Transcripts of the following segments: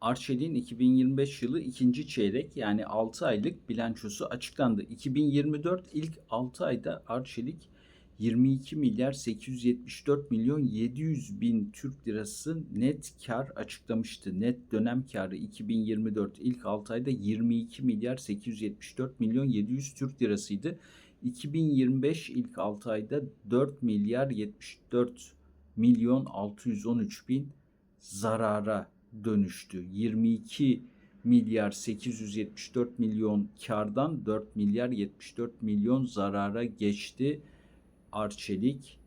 Arçelik'in 2025 yılı ikinci çeyrek yani 6 aylık bilançosu açıklandı. 2024 ilk 6 ayda Arçelik 22 milyar 874 milyon 700 bin Türk lirası net kar açıklamıştı. Net dönem karı 2024 ilk 6 ayda 22 milyar 874 milyon 700 Türk lirasıydı. 2025 ilk 6 ayda 4 milyar 74 milyon 613 bin zarara dönüştü. 22 milyar 874 milyon kardan 4 milyar 74 milyon zarara geçti Arçelik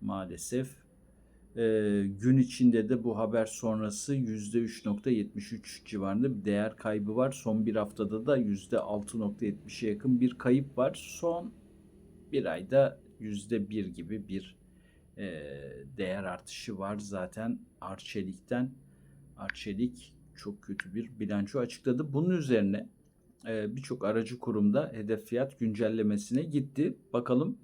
maalesef. Ee, gün içinde de bu haber sonrası %3.73 civarında bir değer kaybı var. Son bir haftada da %6.70'e yakın bir kayıp var. Son bir ayda %1 gibi bir e, değer artışı var zaten Arçelik'ten. Arçelik çok kötü bir bilanço açıkladı. Bunun üzerine e, birçok aracı kurumda hedef fiyat güncellemesine gitti. Bakalım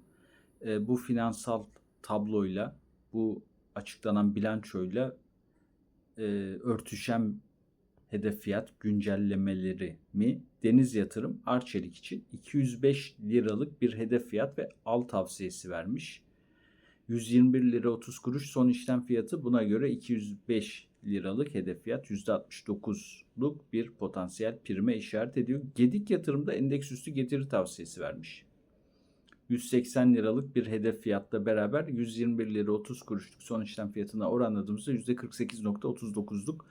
e, bu finansal tabloyla, bu açıklanan bilançoyla e, örtüşen hedef fiyat güncellemeleri mi? Deniz Yatırım Arçelik için 205 liralık bir hedef fiyat ve al tavsiyesi vermiş. 121 lira 30 kuruş son işlem fiyatı buna göre 205 liralık hedef fiyat %69'luk bir potansiyel prime işaret ediyor. Gedik yatırımda endeks üstü getiri tavsiyesi vermiş. 180 liralık bir hedef fiyatla beraber 121 lira 30 kuruşluk son işlem fiyatına oranladığımızda %48.39'luk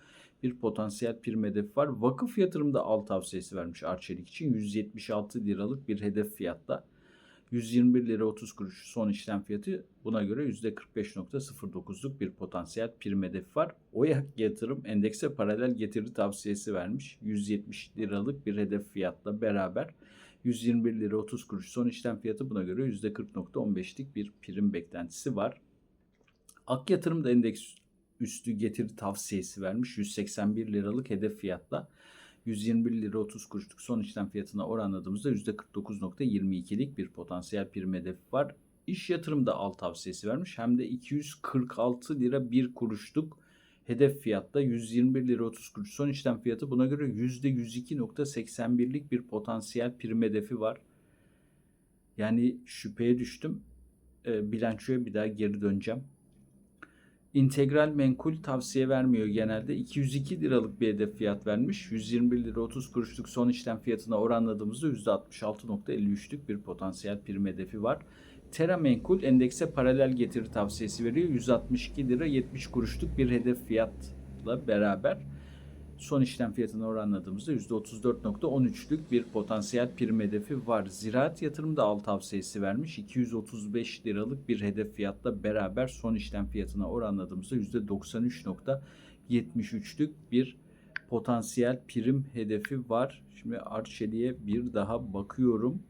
bir potansiyel prim hedefi var. Vakıf yatırımda al tavsiyesi vermiş Arçelik için 176 liralık bir hedef fiyatla 121 lira 30 kuruş son işlem fiyatı buna göre %45.09'luk bir potansiyel prim hedefi var. OYAK yatırım endekse paralel getiri tavsiyesi vermiş. 170 liralık bir hedef fiyatla beraber 121 lira 30 kuruş son işlem fiyatı buna göre %40.15'lik bir prim beklentisi var. Ak yatırım da endeks üstü getiri tavsiyesi vermiş. 181 liralık hedef fiyatla 121 lira 30 kuruşluk son işlem fiyatına oranladığımızda %49.22'lik bir potansiyel prim hedefi var. İş yatırımda al tavsiyesi vermiş. Hem de 246 lira 1 kuruşluk hedef fiyatta 121 lira 30 kuruş son işlem fiyatı buna göre %102.81'lik bir potansiyel prim hedefi var. Yani şüpheye düştüm. E, bilançoya bir daha geri döneceğim. İntegral menkul tavsiye vermiyor genelde. 202 liralık bir hedef fiyat vermiş. 121 lira 30 kuruşluk son işlem fiyatına oranladığımızda %66.53'lük bir potansiyel prim hedefi var. Terra Menkul endekse paralel getiri tavsiyesi veriyor. 162 lira 70 kuruşluk bir hedef fiyatla beraber son işlem fiyatına oranladığımızda %34.13'lük bir potansiyel prim hedefi var. Ziraat yatırım da al tavsiyesi vermiş. 235 liralık bir hedef fiyatla beraber son işlem fiyatına oranladığımızda %93.73'lük bir potansiyel prim hedefi var. Şimdi Arçelik'e bir daha bakıyorum.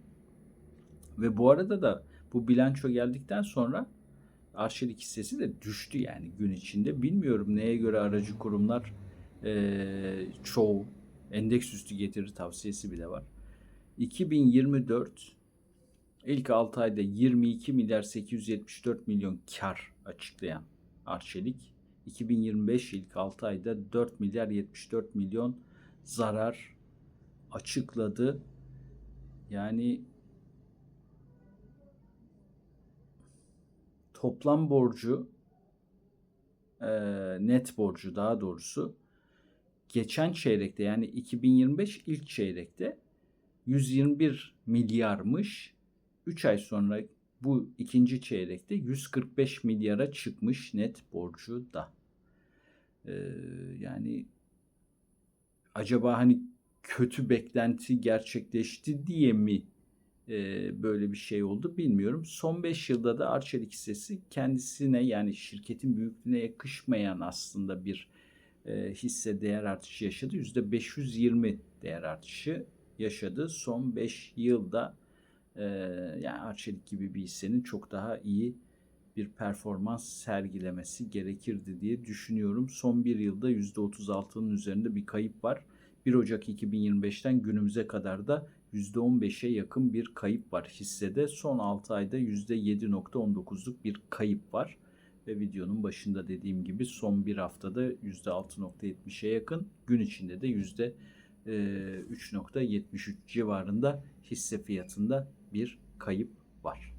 Ve bu arada da bu bilanço geldikten sonra Arçelik hissesi de düştü yani gün içinde. Bilmiyorum neye göre aracı kurumlar e, çoğu endeks üstü getirir tavsiyesi bile var. 2024 ilk 6 ayda 22 milyar 874 milyon kar açıklayan Arçelik 2025 ilk 6 ayda 4 milyar 74 milyon zarar açıkladı. Yani toplam borcu e, net borcu daha doğrusu geçen çeyrekte yani 2025 ilk çeyrekte 121 milyarmış. 3 ay sonra bu ikinci çeyrekte 145 milyara çıkmış net borcu da. Ee, yani acaba hani kötü beklenti gerçekleşti diye mi e, böyle bir şey oldu bilmiyorum. Son 5 yılda da Arçelik hissesi kendisine yani şirketin büyüklüğüne yakışmayan aslında bir hisse değer artışı yaşadı. %520 değer artışı yaşadı. Son 5 yılda e, yani Arçelik gibi bir hissenin çok daha iyi bir performans sergilemesi gerekirdi diye düşünüyorum. Son bir yılda %36'nın üzerinde bir kayıp var. 1 Ocak 2025'ten günümüze kadar da %15'e yakın bir kayıp var hissede. Son 6 ayda %7.19'luk bir kayıp var. Ve videonun başında dediğim gibi son bir haftada %6.70'e yakın gün içinde de %3.73 civarında hisse fiyatında bir kayıp var.